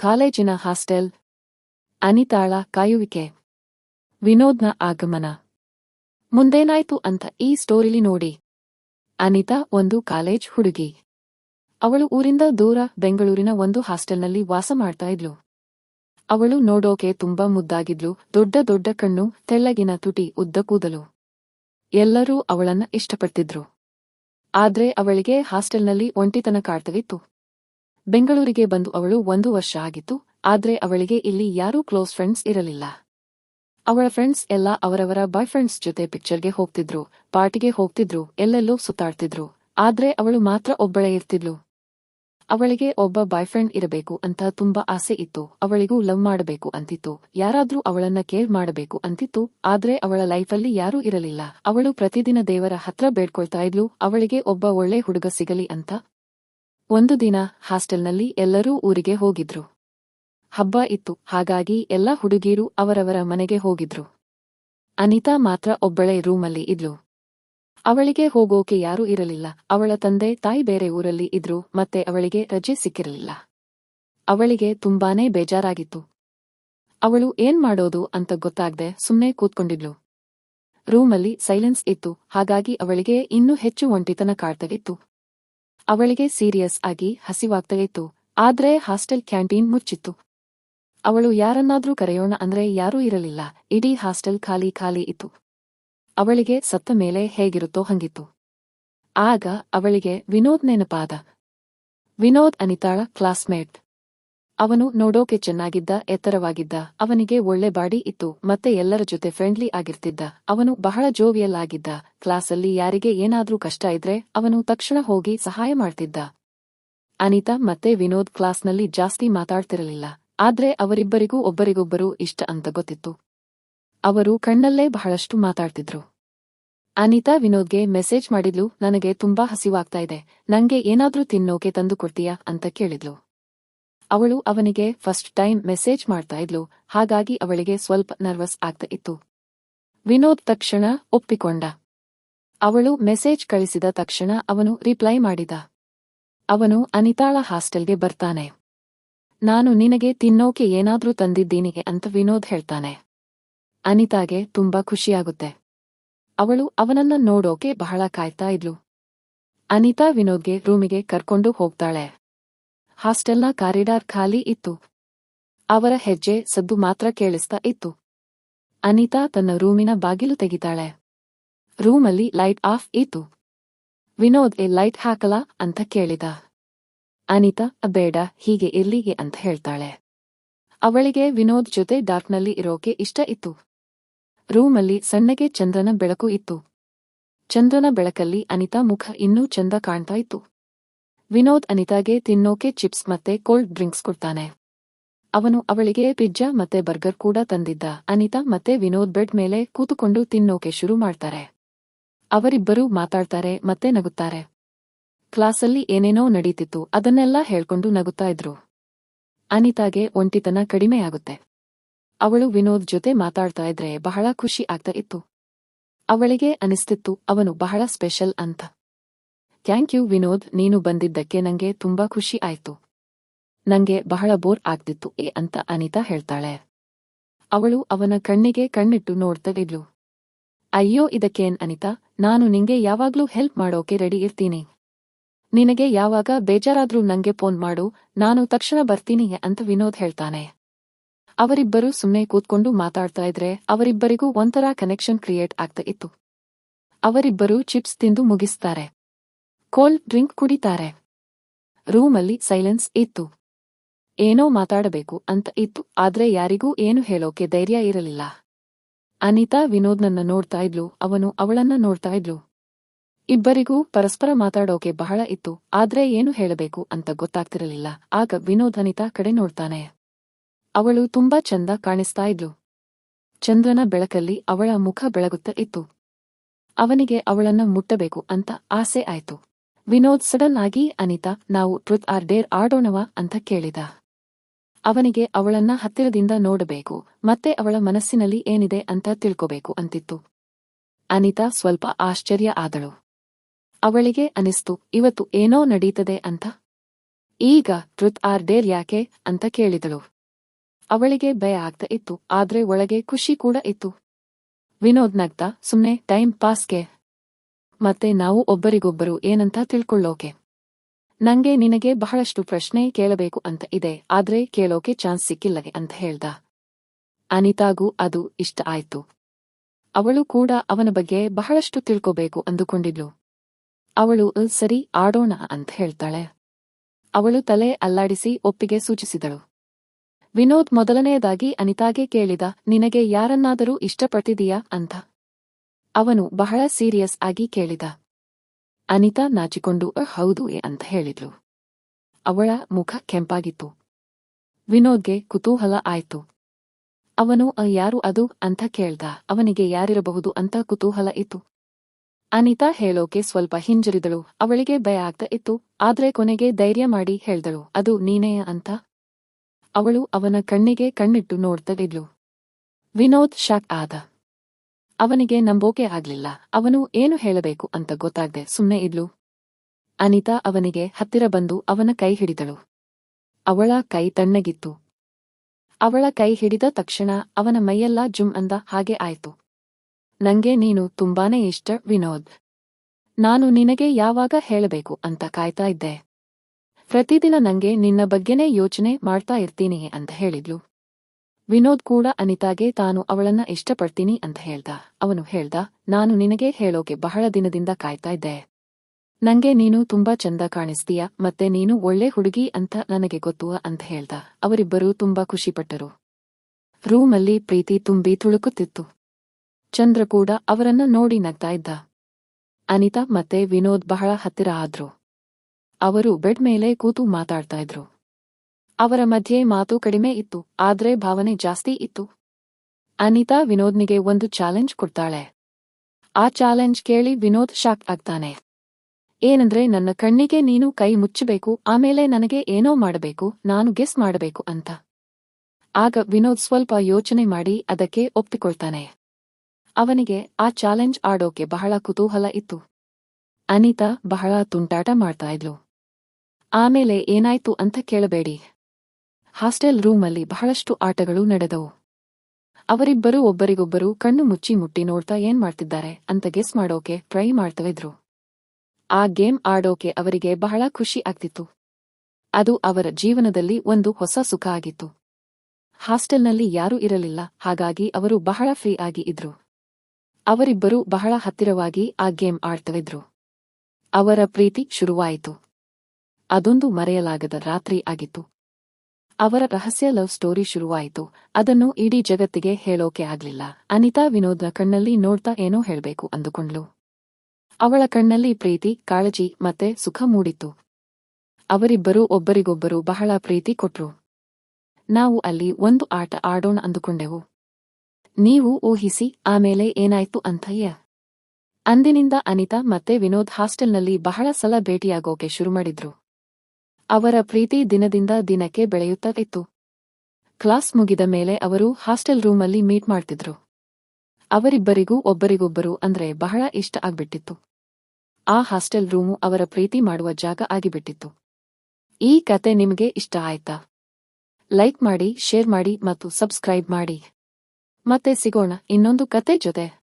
ಕಾಲೇಜಿನ ಹಾಸ್ಟೆಲ್. ಅನಿತಾಳ ಕಾಯುವಿಕೆ. ವಿನೋದ್ನ ಆಗಮನ. ಮುಂದೇನಾಯ್ತು ಅಂತ ಈ ಸ್ಟೋರಿಲಿ ನೋಡಿ. ಅನಿತಾ ಒಂದು ಕಾಲೇಜ್ ಹುಡುಗಿ. ಅವಳು ಊರಿಂದ ದೂರ ಬೆಂಗಳೂರಿನ ಒಂದು ಹಾಸ್ಟೆಲ್ನಲ್ಲಿ ವಾಸ ಮಾಡ್ತಾ ಇದ್ಲು. ಅವಳು ನೋಡೋಕೆ ತುಂಬಾ ಮುದ್ದಾಗಿದ್ಲು, ದೊಡ್ಡ ದೊಡ್ಡ ಕಣ್ಣು, ತೆಳ್ಳಗಿನ ತುಟಿ ಉದ್ದ ಕೂದಲು. ಎಲ್ಲರೂ ಅವಳನ್ನ ಇಷ್ಟಪಡ್ತಿದ್ರು. ಆದ್ರೆ ಅವಳಿಗೆ ಹಾಸ್ಟೆಲ್ನಲ್ಲಿ ಒಂಟಿತನ ಕಾಡ್ತವಿತ್ತು. ಬೆಂಗಳೂರಿಗೆ ಬಂದು ಅವಳು ಒಂದು ವರ್ಷ ಆಗಿತ್ತು, ಆದ್ರೆ ಅವಳಿಗೆ ಇಲ್ಲಿ ಯಾರೂ ಕ್ಲೋಸ್ ಫ್ರೆಂಡ್ಸ್ ಇರಲಿಲ್ಲ. ಅವಳ ಫ್ರೆಂಡ್ಸ್ ಎಲ್ಲ ಅವರವರ ಬಾಯ್ ಫ್ರೆಂಡ್ಸ್ ಜೊತೆ ಪಿಕ್ಚರ್ಗೆ ಹೋಗ್ತಿದ್ರು, ಪಾರ್ಟಿಗೆ ಹೋಗ್ತಿದ್ರು, ಎಲ್ಲೆಲ್ಲೋ ಸುತ್ತಾಡ್ತಿದ್ರು, ಆದ್ರೆ ಅವಳು ಮಾತ್ರ ಒಬ್ಬಳೇ ಇರ್ತಿದ್ಲು. ಅವಳಿಗೆ ಒಬ್ಬ ಬಾಯ್ ಫ್ರೆಂಡ್ ಇರಬೇಕು ಅಂತ ತುಂಬಾ ಆಸೆ ಇತ್ತು, ಅವಳಿಗೂ ಲವ್ ಮಾಡಬೇಕು ಅಂತಿತ್ತು, ಯಾರಾದ್ರೂ ಅವಳನ್ನ ಕೇರ್ ಮಾಡಬೇಕು ಅಂತಿತ್ತು, ಆದ್ರೆ ಅವಳ ಲೈಫಲ್ಲಿ ಯಾರೂ ಇರಲಿಲ್ಲ. ಅವಳು ಪ್ರತಿದಿನ ದೇವರ ಹತ್ರ ಬೇಡ್ಕೊಳ್ತಾ ಇದ್ಲು, ಅವಳಿಗೆ ಒಬ್ಬ ಒಳ್ಳೆ ಹುಡುಗ ಸಿಗಲಿ ಅಂತ ಒಂದು ದಿನ ಹಾಸ್ಟೆಲ್ನಲ್ಲಿ ಎಲ್ಲರೂ ಊರಿಗೆ ಹೋಗಿದ್ರು. ಹಬ್ಬ ಇತ್ತು, ಹಾಗಾಗಿ ಎಲ್ಲ ಹುಡುಗೀರು ಅವರವರ ಮನೆಗೆ ಹೋಗಿದ್ರು. ಅನಿತಾ ಮಾತ್ರ ಒಬ್ಬಳೇ ರೂಮಲ್ಲಿ ಇದ್ಲು. ಅವಳಿಗೆ ಹೋಗೋಕೆ ಯಾರೂ ಇರಲಿಲ್ಲ, ಅವಳ ತಂದೆ ತಾಯಿ ಬೇರೆ ಊರಲ್ಲಿ ಇದ್ರು, ಮತ್ತೆ ಅವಳಿಗೆ ರಜೆ ಸಿಕ್ಕಿರಲಿಲ್ಲ. ಅವಳಿಗೆ ತುಂಬಾನೇ ಬೇಜಾರಾಗಿತ್ತು. ಅವಳು ಏನ್ ಮಾಡೋದು ಅಂತ ಗೊತ್ತಾಗ್ದೆ ಸುಮ್ನೆ ಕೂತ್ಕೊಂಡಿದ್ಲು. ರೂಮಲ್ಲಿ ಸೈಲೆನ್ಸ್ ಇತ್ತು, ಹಾಗಾಗಿ ಅವಳಿಗೆ ಇನ್ನೂ ಹೆಚ್ಚು ಒಂಟಿತನ ಕಾಡ್ತಾಗಿತ್ತು ಅವಳಿಗೆ ಸೀರಿಯಸ್ ಆಗಿ ಹಸಿವಾಗ್ತಾಗಿತ್ತು ಆದ್ರೆ ಹಾಸ್ಟೆಲ್ ಕ್ಯಾಂಟೀನ್ ಮುಚ್ಚಿತ್ತು. ಅವಳು ಯಾರನ್ನಾದ್ರೂ ಕರೆಯೋಣ ಅಂದ್ರೆ ಯಾರೂ ಇರಲಿಲ್ಲ, ಇಡೀ ಹಾಸ್ಟೆಲ್ ಖಾಲಿ ಖಾಲಿ ಇತ್ತು. ಅವಳಿಗೆ ಸತ್ತ ಮೇಲೆ ಹೇಗಿರುತ್ತೋ ಹಂಗಿತ್ತು. ಆಗ ಅವಳಿಗೆ ವಿನೋದ್ ನೆನಪಾದ. ವಿನೋದ್ ಅನಿತಾಳ ಕ್ಲಾಸ್ಮೇಟ್. ಅವನು ನೋಡೋಕೆ ಚೆನ್ನಾಗಿದ್ದ, ಎತ್ತರವಾಗಿದ್ದ, ಅವನಿಗೆ ಒಳ್ಳೆ ಬಾಡಿ ಇತ್ತು, ಮತ್ತೆ ಎಲ್ಲರ ಜೊತೆ ಫ್ರೆಂಡ್ಲಿ ಆಗಿರ್ತಿದ್ದ, ಅವನು ಬಹಳ ಜೋವಿಯಲ್ ಆಗಿದ್ದ ಕ್ಲಾಸಲ್ಲಿ ಯಾರಿಗೆ ಏನಾದ್ರೂ ಕಷ್ಟ ಇದ್ರೆ ಅವನು ತಕ್ಷಣ ಹೋಗಿ ಸಹಾಯ ಮಾಡ್ತಿದ್ದ. ಅನಿತಾ ಮತ್ತೆ ವಿನೋದ್ ಕ್ಲಾಸ್ನಲ್ಲಿ ಜಾಸ್ತಿ ಮಾತಾಡ್ತಿರಲಿಲ್ಲ, ಆದ್ರೆ ಅವರಿಬ್ಬರಿಗೂ ಒಬ್ಬರಿಗೊಬ್ಬರು ಇಷ್ಟ ಅಂತ ಗೊತ್ತಿತ್ತು. ಅವರು ಕಣ್ಣಲ್ಲೇ ಬಹಳಷ್ಟು ಮಾತಾಡ್ತಿದ್ರು. ಅನಿತಾ ವಿನೋದ್ಗೆ ಮೆಸೇಜ್ ಮಾಡಿದ್ಲು, ನನಗೆ ತುಂಬಾ ಹಸಿವಾಗ್ತಾ ಇದೆ, ನಂಗೆ ಏನಾದ್ರೂ ತಿನ್ನೋಕೆ ತಂದು ಕೊಡ್ತೀಯಾ? ಅಂತ ಕೇಳಿದ್ಲು. ಅವಳು ಅವನಿಗೆ ಫಸ್ಟ್ ಟೈಮ್ ಮೆಸೇಜ್ ಮಾಡ್ತಾ ಇದ್ಲು. ಹಾಗಾಗಿ ಅವಳಿಗೆ ಸ್ವಲ್ಪ ನರ್ವಸ್ ಆಗ್ತಾ ಇತ್ತು. ವಿನೋದ್ ತಕ್ಷಣ ಒಪ್ಪಿಕೊಂಡ. ಅವಳು ಮೆಸೇಜ್ ಕಳಿಸಿದ ತಕ್ಷಣ ಅವನು ರಿಪ್ಲೈ ಮಾಡಿದ. ಅವನು ಅನಿತಾಳ ಹಾಸ್ಟೆಲ್ಗೆ ಬರ್ತಾನೆ. ನಾನು ನಿನಗೆ ತಿನ್ನೋಕೆ ಏನಾದ್ರೂ ತಂದಿದ್ದೀನಿ ಅಂತ ವಿನೋದ್ ಹೇಳ್ತಾನೆ. ಅನಿತಾಗೆ ತುಂಬಾ ಖುಷಿಯಾಗುತ್ತೆ. ಅವಳು ಅವನನ್ನ ನೋಡೋಕೆ ಬಹಳ ಕಾಯ್ತಾ ಇದ್ಲು. ಅನಿತಾ ವಿನೋದ್ಗೆ ರೂಮಿಗೆ ಕರ್ಕೊಂಡು ಹೋಗ್ತಾಳೆ. ಹಾಸ್ಟೆಲ್ನ ಕಾರಿಡಾರ್ ಖಾಲಿ ಇತ್ತು. ಅವರ ಹೆಜ್ಜೆ ಸದ್ದು ಮಾತ್ರ ಕೇಳಿಸ್ತಾ ಇತ್ತು. ಅನಿತಾ ತನ್ನ ರೂಮಿನ ಬಾಗಿಲು ತೆಗಿತಾಳೆ. ರೂಮಲ್ಲಿ ಲೈಟ್ ಆಫ್ ಇತ್ತು. ವಿನೋದ್ ಎ ಲೈಟ್ ಹಾಕಲ ಅಂತ ಕೇಳಿದ. ಅನಿತಾ, ಬೇಡ, ಹೀಗೆ ಇರ್ಲಿಗೆ ಅಂತ ಹೇಳ್ತಾಳೆ. ಅವಳಿಗೆ ವಿನೋದ್ ಜೊತೆ ಡಾರ್ಕ್ನಲ್ಲಿ ಇರೋಕೆ ಇಷ್ಟ ಇತ್ತು. ರೂಮಲ್ಲಿ ಸಣ್ಣಗೆ ಚಂದ್ರನ ಬೆಳಕು ಇತ್ತು. ಚಂದ್ರನ ಬೆಳಕಲ್ಲಿ ಅನಿತಾ ಮುಖ ಇನ್ನೂ ಚಂದ ಕಾಣ್ತಾ ಇತ್ತು. ವಿನೋದ್ ಅನಿತಾಗೆ ತಿನ್ನೋಕೆ ಚಿಪ್ಸ್ ಮತ್ತೆ ಕೋಲ್ಡ್ ಡ್ರಿಂಕ್ಸ್ ಕೊಡ್ತಾನೆ. ಅವನು ಅವಳಿಗೆ ಪಿಜ್ಜಾ ಮತ್ತೆ ಬರ್ಗರ್ ಕೂಡ ತಂದಿದ್ದ. ಅನಿತಾ ಮತ್ತೆ ವಿನೋದ್ ಬೆಡ್ ಮೇಲೆ ಕೂತುಕೊಂಡು ತಿನ್ನೋಕೆ ಶುರು ಮಾಡ್ತಾರೆ. ಅವರಿಬ್ಬರೂ ಮಾತಾಡ್ತಾರೆ ಮತ್ತೆ ನಗುತ್ತಾರೆ. ಕ್ಲಾಸಲ್ಲಿ ಏನೇನೋ ನಡೀತಿತ್ತು ಅದನ್ನೆಲ್ಲ ಹೇಳ್ಕೊಂಡು ನಗುತ್ತಾ ಇದ್ರು. ಅನಿತಾಗೆ ಒಂಟಿತನ ಕಡಿಮೆಯಾಗುತ್ತೆ ಅವಳು ವಿನೋದ್ ಜೊತೆ ಮಾತಾಡ್ತಾ ಇದ್ರೆ ಬಹಳ ಖುಷಿ ಆಗ್ತಾ ಇತ್ತು. ಅವಳಿಗೆ ಅನಿಸ್ತಿತ್ತು, ಅವನು ಬಹಳ ಸ್ಪೆಷಲ್ ಅಂತ. ಥ್ಯಾಂಕ್ ಯು ವಿನೋದ್, ನೀನು ಬಂದಿದ್ದಕ್ಕೆ ನಂಗೆ ತುಂಬಾ ಖುಷಿ ಆಯ್ತು. ನಂಗೆ ಬಹಳ ಬೋರ್ ಆಗ್ತಿತ್ತು, ಏ ಅಂತ ಅನಿತಾ ಹೇಳ್ತಾಳೆ. ಅವಳು ಅವನ ಕಣ್ಣಿಗೆ ಕಣ್ಣಿಟ್ಟು ನೋಡ್ತಾ ಇದ್ಲು. ಅಯ್ಯೋ, ಇದಕ್ಕೇನ್ ಅನಿತಾ? ನಾನು ನಿಂಗೆ ಯಾವಾಗ್ಲೂ ಹೆಲ್ಪ್ ಮಾಡೋಕೆ ರೆಡಿ ಇರ್ತೀನಿ. ನಿನಗೆ ಯಾವಾಗ ಬೇಜಾರಾದ್ರೂ ನಂಗೆ ಫೋನ್ ಮಾಡು, ನಾನು ತಕ್ಷಣ ಬರ್ತೀನಿ ಅಂತ ವಿನೋದ್ ಹೇಳ್ತಾನೆ. ಅವರಿಬ್ಬರು ಸುಮ್ಮನೆ ಕೂತ್ಕೊಂಡು ಮಾತಾಡ್ತಾ ಇದ್ರೆ ಅವರಿಬ್ಬರಿಗೂ ಒಂಥರ ಕನೆಕ್ಷನ್ ಕ್ರಿಯೇಟ್ ಆಗ್ತಾ ಇತ್ತು. ಅವರಿಬ್ಬರು ಚಿಪ್ಸ್ ತಿಂದು ಮುಗಿಸ್ತಾರೆ. ಕೋಲ್ಡ್ ಡ್ರಿಂಕ್ ಕುಡಿತಾರೆ. ರೂಮಲ್ಲಿ ಸೈಲೆನ್ಸ್ ಇತ್ತು. ಏನೋ ಮಾತಾಡಬೇಕು ಅಂತ ಇತ್ತು, ಆದ್ರೆ ಯಾರಿಗೂ ಏನು ಹೇಳೋಕೆ ಧೈರ್ಯ ಇರಲಿಲ್ಲ. ಅನಿತಾ ವಿನೋದ್ನನ್ನ ನೋಡ್ತಾ ಇದ್ಲು, ಅವನು ಅವಳನ್ನ ನೋಡ್ತಾ ಇದ್ಲು. ಇಬ್ಬರಿಗೂ ಪರಸ್ಪರ ಮಾತಾಡೋಕೆ ಬಹಳ ಇತ್ತು, ಆದ್ರೆ ಏನು ಹೇಳಬೇಕು ಅಂತ ಗೊತ್ತಾಗ್ತಿರಲಿಲ್ಲ, ಆಗ ವಿನೋದ್ ಅನಿತಾ ಕಡೆ ನೋಡ್ತಾನೆ. ಅವಳು ತುಂಬಾ ಚಂದ ಕಾಣಿಸ್ತಾ ಇದ್ಲು. ಚಂದ್ರನ ಬೆಳಕಲ್ಲಿ ಅವಳ ಮುಖ ಬೆಳಗುತ್ತಾ ಇತ್ತು. ಅವನಿಗೆ ಅವಳನ್ನ ಮುಟ್ಟಬೇಕು ಅಂತ ಆಸೆ ಆಯ್ತು. ವಿನೋದ್ ಸಡನ್ ಆಗಿ ಅನಿತಾ, ನಾವು ಟ್ರುತ್ ಆರ್ ಡೇರ್ ಆಡೋಣವಾ ಅಂತ ಕೇಳಿದ. ಅವನಿಗೆ ಅವಳನ್ನ ಹತ್ತಿರದಿಂದ ನೋಡಬೇಕು, ಮತ್ತೆ ಅವಳ ಮನಸ್ಸಿನಲ್ಲಿ ಏನಿದೆ ಅಂತ ತಿಳ್ಕೋಬೇಕು ಅಂತಿತ್ತು. ಅನಿತಾ ಸ್ವಲ್ಪ ಆಶ್ಚರ್ಯ ಆದಳು. ಅವಳಿಗೆ ಅನಿಸ್ತು, ಇವತ್ತು ಏನೋ ನಡೀತದೆ ಅಂತ? ಈಗ ಟ್ರುತ್ ಆರ್ ಡೇರ್ ಯಾಕೆ? ಅಂತ ಕೇಳಿದಳು. ಅವಳಿಗೆ ಭಯ ಆಗ್ತಾ ಇತ್ತು, ಆದ್ರೆ ಒಳಗೆ ಖುಷಿ ಕೂಡ ಇತ್ತು. ವಿನೋದ್ ನಗ್ತಾ, ಸುಮ್ನೆ ಟೈಮ್ ಪಾಸ್ಗೆ ಮತ್ತೆ ನಾವು ಒಬ್ಬರಿಗೊಬ್ಬರು ಏನಂತ ತಿಳ್ಕೊಳ್ಳೋಕೆ? ನಂಗೆ ನಿನಗೆ ಬಹಳಷ್ಟು ಪ್ರಶ್ನೆ ಕೇಳಬೇಕು ಅಂತ ಇದೆ, ಆದ್ರೆ ಕೇಳೋಕೆ ಚಾನ್ಸ್ ಸಿಕ್ಕಿಲ್ಲಗೆ ಅಂತ ಹೇಳ್ದ. ಅನಿತಾಗೂ ಅದು ಇಷ್ಟ ಆಯ್ತು. ಅವಳು ಕೂಡ ಅವನ ಬಗ್ಗೆ ಬಹಳಷ್ಟು ತಿಳ್ಕೋಬೇಕು ಅಂದುಕೊಂಡಿದ್ಲು. ಅವಳು ಸರಿ, ಆಡೋಣ ಅಂತ ಹೇಳ್ತಾಳೆ. ಅವಳು ತಲೆ ಅಲ್ಲಾಡಿಸಿ ಒಪ್ಪಿಗೆ ಸೂಚಿಸಿದಳು. ವಿನೋದ್ ಮೊದಲನೆಯದಾಗಿ ಅನಿತಾಗೆ ಕೇಳಿದ, ನಿನಗೆ ಯಾರನ್ನಾದರೂ ಇಷ್ಟಪಟ್ಟಿದೀಯಾ ಅಂತ. ಅವನು ಬಹಳ ಸೀರಿಯಸ್ ಆಗಿ ಕೇಳಿದ. ಅನಿತಾ ನಾಚಿಕೊಂಡು "ಅಹ್, ಹೌದು ಎ" ಅಂತ ಹೇಳಿದ್ಲು. ಅವಳ ಮುಖ ಕೆಂಪಾಗಿತ್ತು. ವಿನೋದ್ಗೆ ಕುತೂಹಲ ಆಯ್ತು. ಅವನು "ಅ, ಯಾರು ಅದು? ಅಂತ ಕೇಳ್ದ. ಅವನಿಗೆ ಯಾರಿರಬಹುದು? ಅಂತ ಕುತೂಹಲ ಇತ್ತು. ಅನಿತಾ ಹೇಳೋಕೆ ಸ್ವಲ್ಪ ಹಿಂಜರಿದಳು. ಅವಳಿಗೆ ಭಯ ಆಗ್ತಾ ಇತ್ತು. ಆದ್ರೆ ಕೊನೆಗೆ ಧೈರ್ಯ ಮಾಡಿ ಹೇಳ್ದಳು. ಅದು ನೀನೇ ಅಂತ. ಅವಳು ಅವನ ಕಣ್ಣಿಗೆ ಕಣ್ಣಿಟ್ಟು ನೋಡ್ತಾ ಇದ್ಲು. ವಿನೋದ್ ಶಾಕ್ ಆದ. ಅವನಿಗೆ ನಂಬೋಕೆ ಆಗ್ಲಿಲ್ಲ. ಅವನು ಏನು ಹೇಳಬೇಕು ಅಂತ ಗೊತ್ತಾಗ್ದೆ ಸುಮ್ಮನೆ ಇದ್ಲು. ಅನಿತಾ ಅವನಿಗೆ ಹತ್ತಿರ ಬಂದು ಅವನ ಕೈ ಹಿಡಿದಳು. ಅವಳ ಕೈ ತಣ್ಣಗಿತ್ತು. ಅವಳ ಕೈ ಹಿಡಿದ ತಕ್ಷಣ ಅವನ ಮೈಯೆಲ್ಲ ಜುಮ್ ಅಂದ ಹಾಗೆ ಆಯ್ತು. ನಂಗೆ ನೀನು ತುಂಬಾನೇ ಇಷ್ಟ ವಿನೋದ್. ನಾನು ನಿನಗೆ ಯಾವಾಗ ಹೇಳಬೇಕು ಅಂತ ಕಾಯ್ತಾ ಇದ್ದೆ. ಪ್ರತಿದಿನ ನಂಗೆ ನಿನ್ನ ಬಗ್ಗೆನೇ ಯೋಚನೆ ಮಾಡ್ತಾ ಇರ್ತೀನಿ ಅಂತ ಹೇಳಿದ್ಲು. ವಿನೋದ್ ಕೂಡ ಅನಿತಾಗೆ, ತಾನು ಅವಳನ್ನ ಇಷ್ಟಪಡ್ತೀನಿ ಅಂತ ಹೇಳ್ದ. ಅವನು ಹೇಳ್ದ, ನಾನು ನಿನಗೆ ಹೇಳೋಕೆ ಬಹಳ ದಿನದಿಂದ ಕಾಯ್ತಾ ಇದ್ದೆ. ನಂಗೆ ನೀನು ತುಂಬಾ ಚಂದ ಕಾಣಿಸ್ತೀಯ, ಮತ್ತೆ ನೀನು ಒಳ್ಳೆ ಹುಡುಗಿ ಅಂತ ನನಗೆ ಗೊತ್ತುವ ಅಂತ ಹೇಳ್ದ. ಅವರಿಬ್ಬರೂ ತುಂಬಾ ಖುಷಿಪಟ್ಟರು. ರೂಮಲ್ಲಿ ಪ್ರೀತಿ ತುಂಬಿ ತುಳುಕುತ್ತಿತ್ತು. ಚಂದ್ರ ಕೂಡ ಅವರನ್ನ ನೋಡಿ ನಗ್ತಾ ಇದ್ದ. ಅನಿತಾ ಮತ್ತೆ ವಿನೋದ್ ಬಹಳ ಹತ್ತಿರ ಆದ್ರು. ಅವರು ಬೆಡ್ ಮೇಲೆ ಕೂತು ಮಾತಾಡ್ತಾ ಇದ್ರು. ಅವರ ಮಧ್ಯೆ ಮಾತು ಕಡಿಮೆ ಇತ್ತು, ಆದ್ರೆ ಭಾವನೆ ಜಾಸ್ತಿ ಇತ್ತು. ಅನಿತಾ ವಿನೋದ್ನಿಗೆ ಒಂದು ಚಾಲೆಂಜ್ ಕೊಡ್ತಾಳೆ. ಆ ಚಾಲೆಂಜ್ ಕೇಳಿ ವಿನೋದ್ ಶಾಕ್ ಆಗ್ತಾನೆ. ಏನಂದ್ರೆ ನನ್ನ ಕಣ್ಣಿಗೆ ನೀನು ಕೈ ಮುಚ್ಚಬೇಕು, ಆಮೇಲೆ ನನಗೆ ಏನೋ ಮಾಡಬೇಕು, ನಾನು ಗೆಸ್ ಮಾಡಬೇಕು ಅಂತ. ಆಗ ವಿನೋದ್ ಸ್ವಲ್ಪ ಯೋಚನೆ ಮಾಡಿ ಅದಕ್ಕೆ ಒಪ್ಪಿಕೊಳ್ತಾನೆ. ಅವನಿಗೆ ಆ ಚಾಲೆಂಜ್ ಆಡೋಕೆ ಬಹಳ ಕುತೂಹಲ ಇತ್ತು. ಅನಿತಾ ಬಹಳ ತುಂಟಾಟ ಮಾಡ್ತಾ ಇದ್ಲು. ಆಮೇಲೆ ಏನಾಯ್ತು ಅಂತ ಕೇಳಬೇಡಿ. ಹಾಸ್ಟೆಲ್ ರೂಮಲ್ಲಿ ಬಹಳಷ್ಟು ಆಟಗಳು ನಡೆದವು. ಅವರಿಬ್ಬರೂ ಒಬ್ಬರಿಗೊಬ್ಬರು ಕಣ್ಣು ಮುಚ್ಚಿ ಮುಟ್ಟಿ ನೋಡ್ತಾ ಏನ್ ಮಾಡ್ತಿದ್ದಾರೆ ಅಂತ ಗೆಸ್ ಮಾಡೋಕೆ ಟ್ರೈ ಮಾಡ್ತವಿದ್ರು. ಆ ಗೇಮ್ ಆಡೋಕೆ ಅವರಿಗೆ ಬಹಳ ಖುಷಿ ಆಗ್ತಿತ್ತು. ಅದು ಅವರ ಜೀವನದಲ್ಲಿ ಒಂದು ಹೊಸ ಸುಖ ಆಗಿತ್ತು. ಹಾಸ್ಟೆಲ್ನಲ್ಲಿ ಯಾರೂ ಇರಲಿಲ್ಲ, ಹಾಗಾಗಿ ಅವರು ಬಹಳ ಫ್ರೀ ಆಗಿ ಇದ್ರು. ಅವರಿಬ್ಬರೂ ಬಹಳ ಹತ್ತಿರವಾಗಿ ಆ ಗೇಮ್ ಆಡ್ತವಿದ್ರು. ಅವರ ಪ್ರೀತಿ ಶುರುವಾಯಿತು. ಅದೊಂದು ಮರೆಯಲಾಗದ ರಾತ್ರಿ ಆಗಿತ್ತು. ಅವರ ರಹಸ್ಯ ಲವ್ ಸ್ಟೋರಿ ಶುರುವಾಯಿತು. ಅದನ್ನು ಇಡೀ ಜಗತ್ತಿಗೆ ಹೇಳೋಕೆ ಆಗ್ಲಿಲ್ಲ. ಅನಿತಾ ವಿನೋದ್ನ ಕಣ್ಣಲ್ಲಿ ನೋಡ್ತಾ ಏನೋ ಹೇಳಬೇಕು ಅಂದುಕೊಂಡ್ಲು. ಅವಳ ಕಣ್ಣಲ್ಲಿ ಪ್ರೀತಿ, ಕಾಳಜಿ ಮತ್ತೆ ಸುಖ ಮೂಡಿತ್ತು. ಅವರಿಬ್ಬರೂ ಒಬ್ಬರಿಗೊಬ್ಬರು ಬಹಳ ಪ್ರೀತಿ ಕೊಟ್ರು. ನಾವು ಅಲ್ಲಿ ಒಂದು ಆಟ ಆಡೋಣ ಅಂದುಕೊಂಡೆವು. ನೀವು ಊಹಿಸಿ, ಆಮೇಲೆ ಏನಾಯ್ತು ಅಂತಯ್ಯ ಅಂದಿನಿಂದ ಅನಿತಾ ಮತ್ತೆ ವಿನೋದ್ ಹಾಸ್ಟೆಲ್ನಲ್ಲಿ ಬಹಳ ಸಲ ಭೇಟಿಯಾಗೋಕೆ ಶುರು ಮಾಡಿದ್ರು. ಅವರ ಪ್ರೀತಿ ದಿನದಿಂದ ದಿನಕ್ಕೆ ಬೆಳೆಯುತ್ತಾ ಇತ್ತು ಕ್ಲಾಸ್ ಮುಗಿದ ಮೇಲೆ ಅವರು ಹಾಸ್ಟೆಲ್ ರೂಮಲ್ಲಿ ಮೀಟ್ ಮಾಡ್ತಿದ್ರು. ಅವರಿಬ್ಬರಿಗೂ ಒಬ್ಬರಿಗೊಬ್ಬರು ಅಂದ್ರೆ ಬಹಳ ಇಷ್ಟ ಆಗ್ಬಿಟ್ಟಿತ್ತು. ಆ ಹಾಸ್ಟೆಲ್ ರೂಮು ಅವರ ಪ್ರೀತಿ ಮಾಡುವ ಜಾಗ ಆಗಿಬಿಟ್ಟಿತ್ತು. ಈ ಕತೆ ನಿಮಗೆ ಇಷ್ಟ ಆಯ್ತಾ? ಲೈಕ್ ಮಾಡಿ, ಶೇರ್ ಮಾಡಿ ಮತ್ತು ಸಬ್ಸ್ಕ್ರೈಬ್ ಮಾಡಿ. ಮತ್ತೆ ಸಿಗೋಣ ಇನ್ನೊಂದು ಕತೆ ಜೊತೆ.